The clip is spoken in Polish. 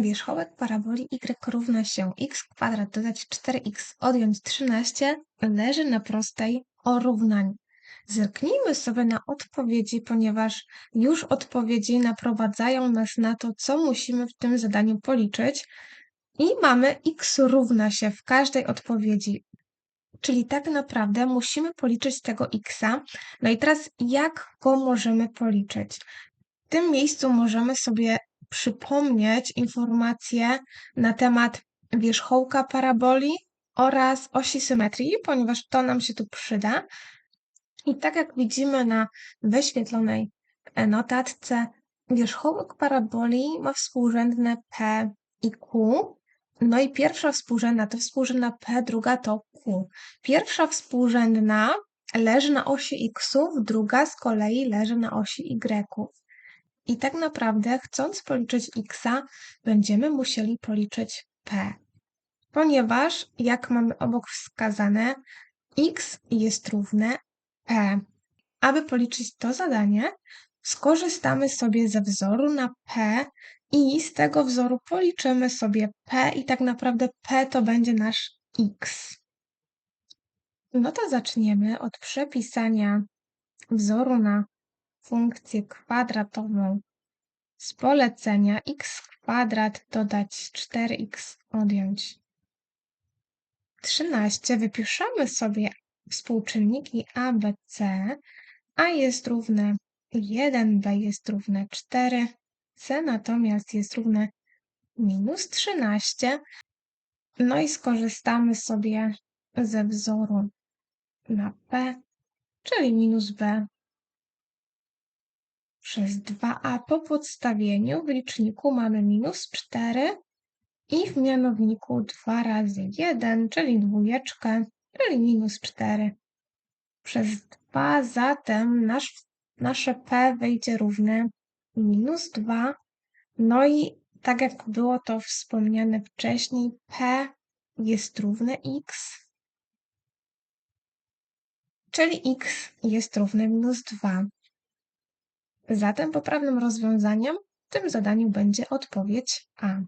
Wierzchołek paraboli y równa się x kwadrat dodać 4x odjąć 13 leży na prostej o równaniu. Zerknijmy sobie na odpowiedzi, ponieważ już odpowiedzi naprowadzają nas na to, co musimy w tym zadaniu policzyć. I mamy x równa się w każdej odpowiedzi. Czyli tak naprawdę musimy policzyć tego xa. No i teraz jak go możemy policzyć? W tym miejscu możemy sobie przypomnieć informacje na temat wierzchołka paraboli oraz osi symetrii, ponieważ to nam się tu przyda. I tak jak widzimy na wyświetlonej notatce, wierzchołek paraboli ma współrzędne P i Q. No i pierwsza współrzędna to współrzędna P, druga to Q. Pierwsza współrzędna leży na osi x, druga z kolei leży na osi y. I tak naprawdę, chcąc policzyć x, będziemy musieli policzyć p, ponieważ, jak mamy obok wskazane, x jest równe p. Aby policzyć to zadanie, skorzystamy sobie ze wzoru na p i z tego wzoru policzymy sobie p i tak naprawdę p to będzie nasz x. No to zaczniemy od przepisania wzoru na funkcję kwadratową z polecenia x kwadrat dodać 4x odjąć 13 wypiszemy sobie współczynniki a, b, c. a jest równe 1, b jest równe 4, c natomiast jest równe minus 13. No i skorzystamy sobie ze wzoru na p, czyli minus b przez 2a po podstawieniu w liczniku mamy minus 4 i w mianowniku 2 razy 1, czyli dwójeczkę, czyli minus 4 przez 2, zatem nasz, nasze p wyjdzie równe minus 2. No i tak jak było to wspomniane wcześniej, p jest równe x, czyli x jest równe minus 2. Zatem poprawnym rozwiązaniem w tym zadaniu będzie odpowiedź A.